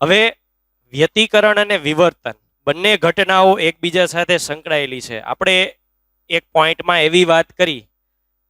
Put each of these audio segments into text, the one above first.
હવે વ્યતિકરણ અને વિવર્તન, બંને ઘટનાઓ એકબીજા સાથે સંકળાયેલી છે. આપણે એક પોઈન્ટમાં એવી વાત કરી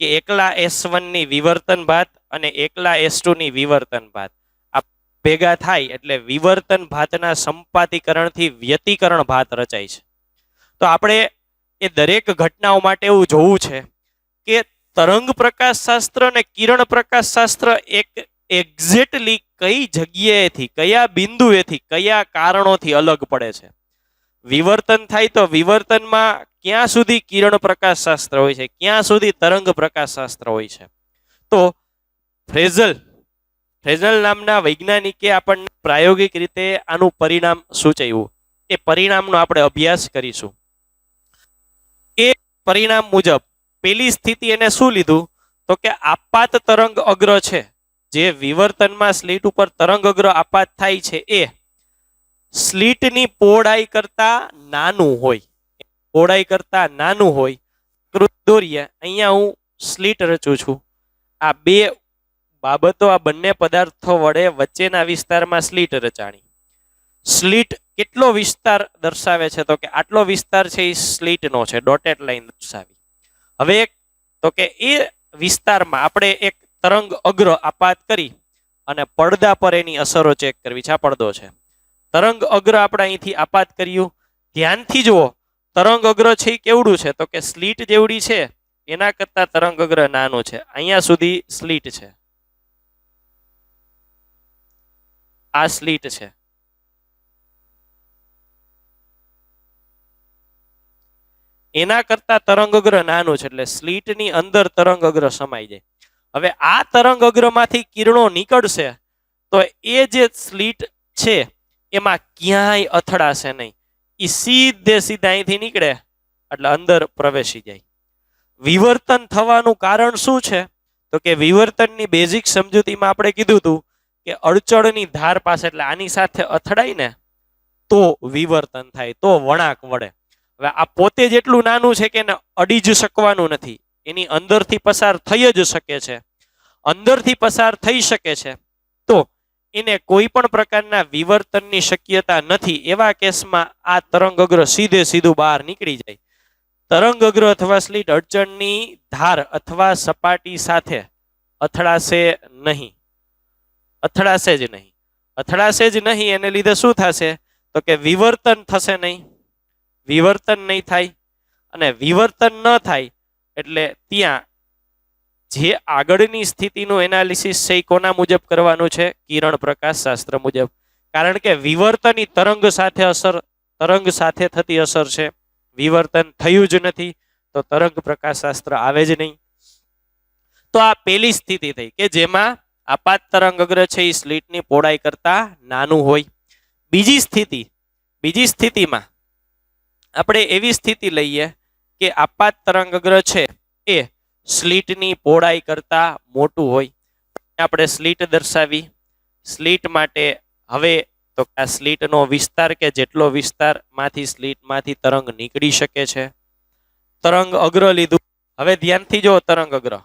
કે એકલા એસ વનની વિવર્તન ભાત અને એકલા એસ ટુની વિવર્તન ભાત. આ ભેગા થાય એટલે વિવર્તન ભાતના સંપાતીકરણથી વ્યતિકરણ ભાત રચાય છે. તો આપણે એ દરેક ઘટનાઓ માટે એવું જોવું છે કે તરંગ પ્રકાશ શાસ્ત્ર અને કિરણ પ્રકાશ શાસ્ત્ર એક એક્ઝેક્ટલી કઈ જગ્યાએથી, કયા બિંદુએથી, કયા કારણોથી અલગ પડે છે? વિવર્તન થાય તો વિવર્તનમાં ક્યાં સુધી કિરણ પ્રકાશ શાસ્ત્ર હોય છે? ક્યાં સુધી તરંગ પ્રકાશ શાસ્ત્ર હોય છે? તો ફ્રેઝલ ફ્રેઝલ નામના વૈજ્ઞાનિકે આપણને પ્રાયોગિક રીતે આનું પરિણામ સૂચવ્યું. એ પરિણામનો આપણે અભ્યાસ કરીશું. એ પરિણામ મુજબ પેલી સ્થિતિ એને શું લીધું? તો કે આપાત તરંગ અગ્ર છે. જે વિવર્તનમાં સ્લીટ ઉપર તરંગ અગ્ર આપાત થાય છે એ સ્લીટની પહોળાઈ કરતા નાનું હોય. પહોળાઈ કરતા નાનું હોય. આકૃતિ દોરીએ. અહીંયા હું સ્લીટ રચું છું. આ બે બાબતો આ બંને પદાર્થો વડે વચ્ચેના વિસ્તારમાં સ્લીટ રચાણી. સ્લીટ કેટલો વિસ્તાર દર્શાવે છે? તો કે આટલો વિસ્તાર છે એ સ્લીટનો છે. ડોટેડ લાઈન દર્શાવી. હવે એક તો કે એ વિસ્તારમાં આપણે એક તરંગ અગ્ર આપાત કરી અને પડદા પર એની અસરો ચેક કરવી છે. આ પડદો છે. તરંગ અગ્ર આપણે અહીંથી આપાત કર્યું. ધ્યાનથી જુઓ, તરંગ અગ્ર છે એ કેવડું છે? તો કે સ્લીટ જેવડી છે, એના કરતા તરંગ અગ્ર નાનું છે. અહીંયા સુધી સ્લીટ છે. આ સ્લીટ છે. એના કરતા તરંગ અગ્ર નાનું છે, એટલે સ્લીટની અંદર તરંગ અગ્ર સમાઈ જાય. હવે આ તરંગ અગ્રમાંથી કિરણો નીકળશે, તો એ જે સ્લીટ છે, એમાં ક્યાંય અથડાશે નહીં. એ સીધે સીધા અહીંથી નીકળે, એટલે અંદર પ્રવેશી જાય. વિવર્તન થવાનું કારણ શું છે? તો કે વિવર્તનની બેઝિક સમજૂતીમાં આપણે કીધું હતું કે અડચણની ધાર પાસે એટલે આની સાથે અથડાય ને તો વિવર્તન થાય, તો વળાંક વળે. હવે આ પોતે જેટલું નાનું છે કે એને અડી જ શકવાનું નથી, એની અંદરથી પસાર થઈ જ શકે છે. અંદરથી પસાર થઈ શકે છે. તો એને કોઈ પણ પ્રકારના વિવર્તનની શક્યતા નથી. એવા કેસમાં આ તરંગ અગ્ર સીધે સીધું બહાર નીકળી જાય. તરંગ અગ્ર અથવા સ્લીટ અડચણની ધાર અથવા સપાટી સાથે અથડાશે નહીં. અથડાશે જ નહીં. અથડાશે જ નહીં એને લીધે શું થશે? તો કે વિવર્તન થશે નહીં. વિવર્તન નહીં થાય. અને વિવર્તન ન થાય એટલે ત્યાં જે આગળની સ્થિતિનું એનાલિસિસ છે એ કોના મુજબ કરવાનું છે? કિરણ પ્રકાશ શાસ્ત્ર મુજબ. કારણ કે વિવર્તન તરંગ સાથે અસર, તરંગ સાથે થતી અસર છે. વિવર્તન થયું જ નથી, તો તરંગ પ્રકાશ શાસ્ત્ર આવે જ નહીં. તો આ પેલી સ્થિતિ થઈ કે જેમાં આપાત તરંગ અગ્ર છે એ સ્લીટની પહોળાઈ કરતા નાનું હોય. બીજી સ્થિતિ, બીજી સ્થિતિમાં આપણે એવી સ્થિતિ લઈએ કે આપાત તરંગ અગ્ર છે એ સ્લીટની પહોળાઈ કરતા મોટું હોય. આપણે સ્લીટ દર્શાવી. સ્લીટ માટે હવે તો આ સ્લીટનો વિસ્તાર કે જેટલો વિસ્તારમાંથી સ્લીટમાંથી તરંગ નીકળી શકે છે. તરંગ અગ્ર લીધું. હવે ધ્યાનથી જો તરંગ અગ્ર.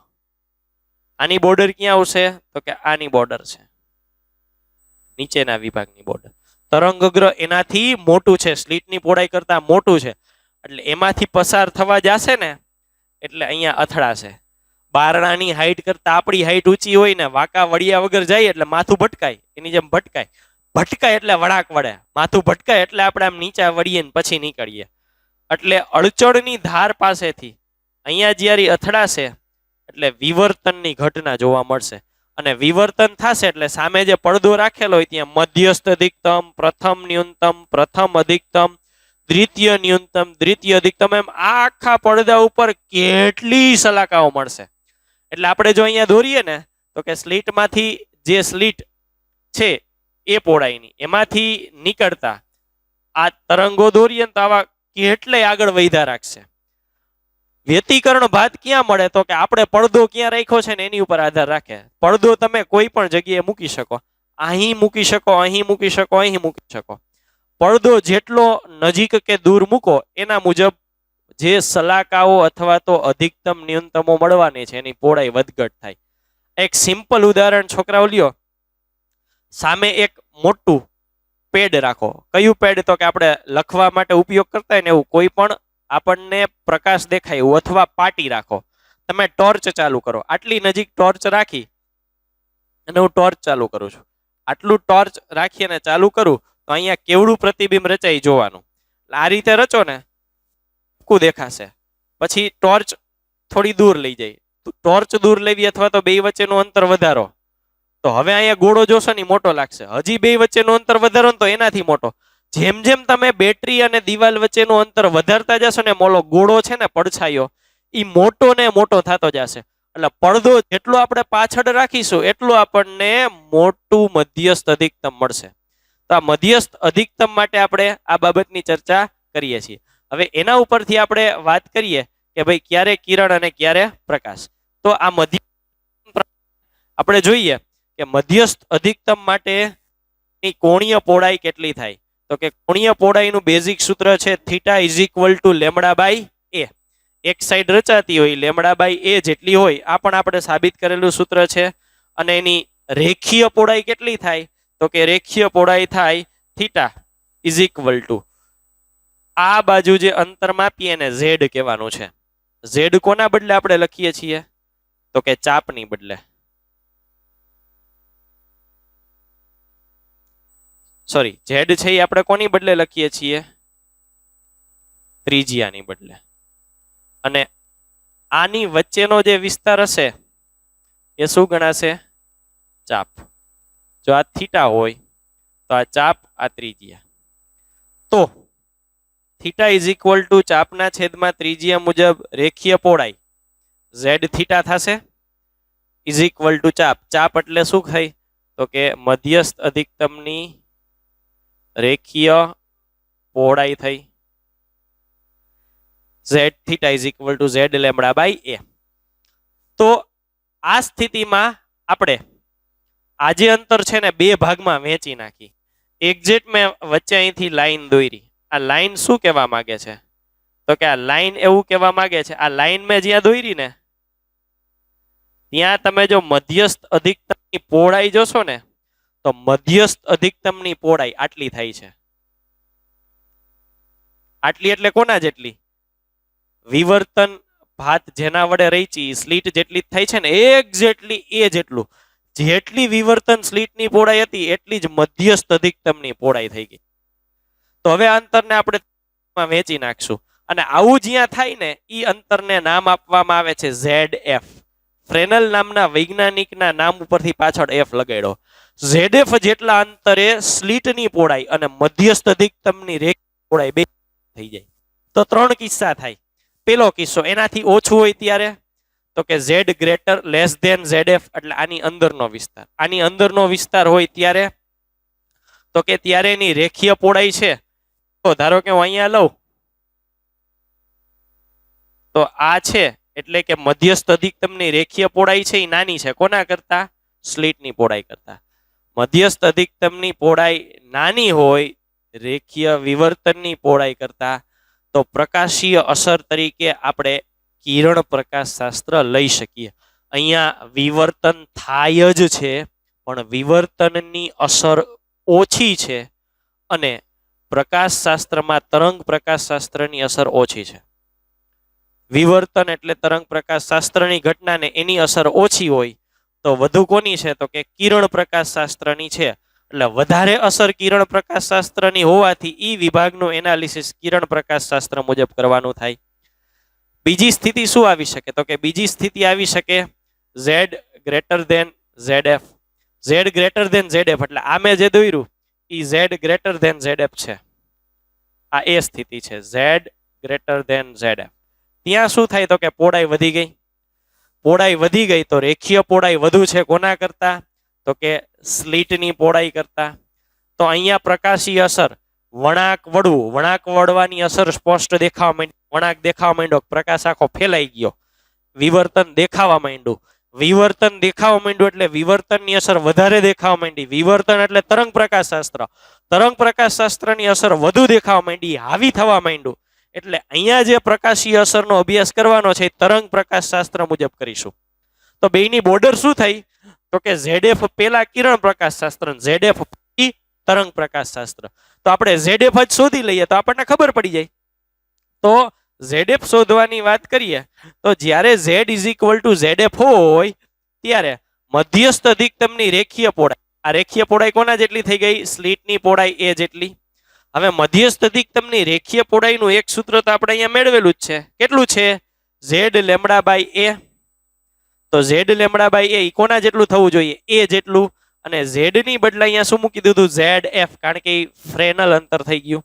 આની બોર્ડર ક્યાં આવશે? તો કે આની બોર્ડર છે. નીચેના વિભાગની બોર્ડર તરંગ અગ્ર એનાથી મોટું છે. સ્લીટની પહોળાઈ કરતા મોટું છે. એટલે એમાંથી પસાર થવા જશે ને એટલે અહીંયા અથડાશે બારણાની હાઈટ કરતા આપણી હાઈટ ઊંચી હોય ને, વાંકા વળિયા વગર જાય એટલે માથું ભટકાય, એની જેમ ભટકાય. ભટકાય એટલે વળાક વળે. માથું ભટકાય એટલે આપણે આમ નીચા વળીએ ને પછી નીકળીએ. એટલે અડચણની ધાર પાસેથી અહીંયા જ્યારે અથડાશે એટલે વિવર્તનની ઘટના જોવા મળશે. અને વિવર્તન થશે એટલે સામે જે પડદો રાખેલો હોય ત્યાં મધ્યસ્થ અધિકતમ, પ્રથમ ન્યૂનતમ, પ્રથમ અધિકતમ દ્વિતીય ન્યૂનતમ, દ્વિતીય અધિકતમ, એમ આખા પડદા ઉપર કેટલી સલાકાઓ મળશે? એટલે આપણે જો અહીંયા દોરીએ ને, તો કે સ્લીટમાંથી જે સ્લીટ છે એ પહોળાઈની, એમાંથી નીકળતા આ તરંગો દોરીએ તો આવા કેટલે આગળ વધ્યા રાખશે? વ્યતિકરણ ભાત ક્યાં મળે? તો કે આપણે પડદો ક્યાં રાખ્યો છે ને એની ઉપર આધાર રાખે. પડદો તમે કોઈ પણ જગ્યાએ મૂકી શકો. અહીં મૂકી શકો, અહીં મૂકી શકો, અહીં મૂકી શકો. પડદો જેટલો નજીક કે દૂર મૂકો, એના મુજબ જે સલાકાઓ અથવા તો અધિકતમ ન્યૂનતમો મળવાની છે, એની પહોળાઈ વધઘટ થાય. એક સિમ્પલ ઉદાહરણ છોકરાઓ લ્યો. સામે એક મોટું પેડ રાખો. કયું પેડ? તો કે આપણે લખવા માટે ઉપયોગ કરતા હોય ને એવું કોઈ પણ આપણને પ્રકાશ દેખાય એવું, અથવા પાટી રાખો. તમે ટોર્ચ ચાલુ કરો. આટલી નજીક ટોર્ચ રાખી અને હું ટોર્ચ ચાલુ કરું છું. આટલું ટોર્ચ રાખી અને ચાલુ કરું તો અહીંયા કેવડું પ્રતિબિંબ રચાય જોવાનું. આ રીતે રચો ને ટૂંકું દેખાશે. પછી ટોર્ચ થોડી દૂર લઈ જાય. ટોર્ચ દૂર લેવી અથવા તો બે વચ્ચેનું અંતર વધારો. તો હવે અહીંયા ગોળો જોશો ને મોટો લાગશે. હજી બે વચ્ચેનું અંતર વધારો ને તો એનાથી મોટો. જેમ જેમ તમે બેટરી અને દિવાલ વચ્ચેનું અંતર વધારતા જશો ને મોલો ગોળો છે ને, પડછાયો એ મોટો ને મોટો થતો જશે. એટલે પડદો જેટલો આપણે પાછળ રાખીશું, એટલું આપણને મોટું મધ્યસ્થ અધિકતમ મળશે. તો આ મધ્યસ્થ અધિકતમ માટે આપણે આ બાબતની ચર્ચા કરીએ છીએ. હવે એના ઉપરથી આપણે વાત કરીએ કે ભાઈ ક્યારે કિરણ અને ક્યારે પ્રકાશ. તો આ મધ્ય આપણે જોઈએ કે મધ્યસ્થ અધિકતમ માટે કોણીય પહોળાઈ કેટલી થાય? તો કે કોણીય પહોળાઈનું બેઝિક સૂત્ર છે theta is equal to lambda by A. એક સાઈડ રચાતી હોય, લેમડા બાય એ જેટલી હોય, આ પણ આપણે સાબિત કરેલું સૂત્ર છે. અને એની રેખીય પહોળાઈ કેટલી થાય? તો કે રેખીય પહોળાઈ થાય થીટા ઇઝ ઇક્વલ ટુ આ બાજુ જે અંતર માપીએ એને ઝેડ કહેવાનું છે. ઝેડ કોના બદલે આપણે લખીએ છીએ? તો કે ચાપની બદલે. સોરી ઝેડ છે એ આપણે કોની બદલે લખીએ છીએ? ત્રિજ્યાની બદલે. અને આની વચ્ચેનો જે વિસ્તાર હશે, એ શું ગણાશે? ચાપ. જો આ થીટા હોય, તો આ ચાપ આ ત્રિજ્યા. તો થીટા ઇઝ ઇક્વલ ટુ ચાપના છેદમાં ત્રિજ્યા મુજબ રેખીય પહોળાઈ. ઝેડ થીટા થશે, ઇઝ ઇક્વલ ટુ ચાપ. ચાપ એટલે શું થઈ તો કે મધ્યસ્થ અધિકતમની રેખીય પહોળાઈ થઈ. Z theta is equal to Z lambda by A. તો આ સ્થિતિમાં આપણે આ જે અંતર છે ને બે ભાગમાં વહેંચી નાખી. એક્ઝેક્ટ મેં વચ્ચે અહીંથી લાઈન દોરી. આ લાઈન શું કહેવા માંગે છે? તો કે આ લાઈન એવું કહેવા માંગે છે, આ લાઈન મેં જ્યાં દોરી ને, ત્યાં તમે જો મધ્યસ્થ અધિકતમની પહોળાઈ જોશો ને, તો મધ્યસ્થ અધિકતમની પહોળાઈ આટલી થાય છે. આટલી એટલે કોના જેટલી? વિવર્તન ભાત જેના વડે રહીચી સ્લીટ જેટલી થાય છે ને એક્ઝેક્ટલી એ જેટલું. જેટલી વિવર્તન સ્લીટની પહોળાઈ હતી, એટલી જ મધ્યસ્થ અધિકતમની પહોળાઈ થઈ ગઈ. તો હવે અંતરને આપણે વેચી નાખશું. અને આવું જ્યાં થાય ને એ અંતરને નામ આપવામાં આવે છે ઝેડ એફ ફ્રેનલ નામના વૈજ્ઞાનિકના નામ ઉપરથી પાછળ એફ લગાડ્યો. ઝેડ એફ જેટલા અંતરે સ્લીટની પહોળાઈ અને મધ્યસ્થ અધિકતમની રેખ પહોળાઈ બે થઈ જાય. તો ત્રણ કિસ્સા થાય. પેલો કિસ્સો, એનાથી ઓછું હોય ત્યારે? તો કે Z greater less than Z F એટલે આની અંદરનો વિસ્તાર. આની અંદરનો વિસ્તાર હોય ત્યારે, તો કે ત્યારે એની રેખીય પહોળાઈ છે. તો ધારો કે હું અહીંયા લઉં, તો આ છે, એટલે કે મધ્યસ્થ અધિકતમની રેખીય પહોળાઈ છે એ નાની છે. કોના કરતા? સ્લીટની પહોળાઈ કરતા. મધ્યસ્થ અધિકતમની પહોળાઈ નાની હોય, રેખીય વિવર્તનની પહોળાઈ કરતા, તો પ્રકાશીય અસર તરીકે આપણે કિરણ પ્રકાશ શાસ્ત્ર લઈ શકીએ. અહીંયા વિવર્તન થાય જ છે, પણ વિવર્તનની અસર ઓછી છે અને પ્રકાશ શાસ્ત્રમાં તરંગ પ્રકાશ શાસ્ત્રની અસર ઓછી છે. વિવર્તન એટલે તરંગ પ્રકાશ શાસ્ત્રની ઘટનાને એની અસર ઓછી હોય તો વધુ કોની છે? તો કે કિરણ પ્રકાશ શાસ્ત્રની છે. એટલે વધારે અસર કિરણ પ્રકાશ શાસ્ત્રની હોવાથી ઈ વિભાગનું એનાલિસિસ કિરણ પ્રકાશ શાસ્ત્ર મુજબ કરવાનું થાય. બીજી સ્થિતિ શું આવી શકે? તો કે બીજી સ્થિતિ આવી શકે Z greater than Z F Z greater than Z F એટલે આ મેં જે દોર્યું એ Z greater than Z F છે. આ એ સ્થિતિ છે. Z greater than Z F ત્યાં શું થાય? તો કે પહોળાઈ વધી ગઈ. પહોળાઈ વધી ગઈ તો રેખીય પહોળાઈ વધુ છે કોના કરતા? તો કે સ્લીટની પહોળાઈ કરતા. તો અહીંયા પ્રકાશી અસર વળાંક વળવું. વણાક વળવાની અસર સ્પષ્ટ દેખાવા માંડી. વણાક દેખાવા માંડ્યો. પ્રકાશ આખો ફેલાઈ ગયો. વિવર્તન દેખાવા માંડ્યું. વિવર્તન દેખાવા માંડ્યું એટલે વિવર્તનની અસર વધારે દેખાવા માંડી. વિવર્તન એટલે તરંગ પ્રકાશ શાસ્ત્ર. તરંગ પ્રકાશ શાસ્ત્રની અસર વધુ દેખાવા માંડી. હાવી થવા માંડ્યું. એટલે અહીંયા જે પ્રકાશીય અસરનો અભ્યાસ કરવાનો છે તરંગ પ્રકાશ શાસ્ત્ર મુજબ કરીશું. તો બેયની બોર્ડર શું થઈ? તો કે ઝેડએફ પેલા કિરણ પ્રકાશ શાસ્ત્ર ઝેડએફ તરંગ પ્રકાશ શાસ્ત્ર. તો આપણે ઝેડએફ જ શોધી લઈએ તો આપણને ખબર પડી જાય. તો ઝેડએફ શોધવાની વાત કરીએ તો જ્યારે Z is equal to Z F હોય ત્યારે મધ્યસ્થ અધિકતમની રેખીય પહોળાઈ, આ રેખીય પહોળાઈ કોના જેટલી થઈ ગઈ? સ્લીટની પહોળાઈ એ જેટલી. હવે મધ્યસ્થ અધિકતમની રેખીય પહોળાઈનું એક સૂત્ર તો આપણે અહીંયા મેળવેલું જ છે. કેટલું છે? ઝેડ લેમડા બાય એ તો ઝેડ લેમડા બાય એ કોના જેટલું થવું જોઈએ? એ જેટલું. અને ઝેડની બદલે અહીંયા શું મૂકી દીધું? ઝેડ એફ કારણ કે ફ્રેનલ અંતર થઈ ગયું.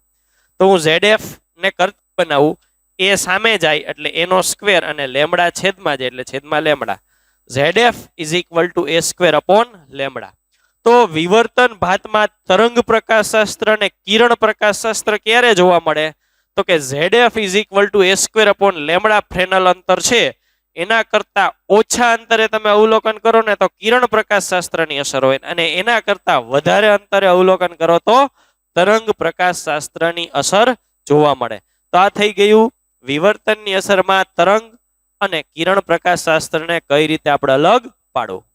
તો હું ઝેડ એફ ને કર બનાવું. એ સામે જાય એટલે એનો સ્ક્વેર અને લેમડા છેદમાં જાય એટલે છેદમાં lambda. Z F is equal to A square upon lambda. તો વિવર્તન ભાતમાં તરંગ પ્રકાશશાસ્ત્ર અને કિરણ પ્રકાશશાસ્ત્ર ક્યારે જોવા મળે? તો કે Z F is equal to A square upon lambda Fresnel અંતર છે. એના કરતા ઓછા અંતરે તમે અવલોકન કરો ને તો કિરણ પ્રકાશશાસ્ત્રની અસર હોય. અને એના કરતા વધારે અંતરે અવલોકન કરો તો તરંગ પ્રકાશ શાસ્ત્રની અસર જોવા મળે. તો આ થઈ ગયું વિવર્તનની અસરમાં તરંગ અને કિરણ પ્રકાશશાસ્ત્રને કઈ રીતે આપણે અલગ પાડવું?